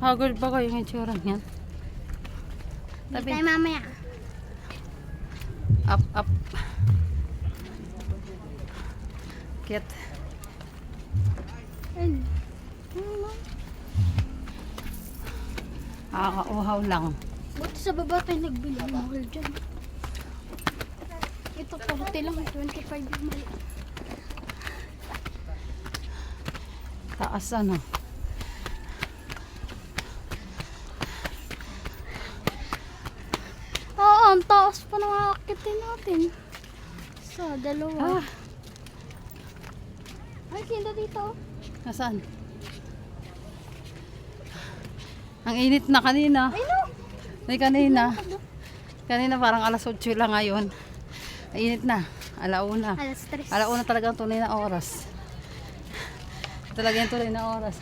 Hagod ba kayo yung itsura niyan? Tabi. tayo mamaya. Up, up. Kit. Nakakauhaw lang. Buti sa baba tayo nagbili mahal dyan. Ito po, hotel lang. 25 yung mali. Taas ano. Ang taas pa ng akitin natin. Sa dalawa. Ah, Ay, kinda dito. nasaan? Ang init na kanina. Ay, no. Ay, kanina. Kanina parang alas 8 lang ngayon. Ang init na. Alauna. Alas 3. Alauna talagang tunay na oras. Talaga yung tunay na oras.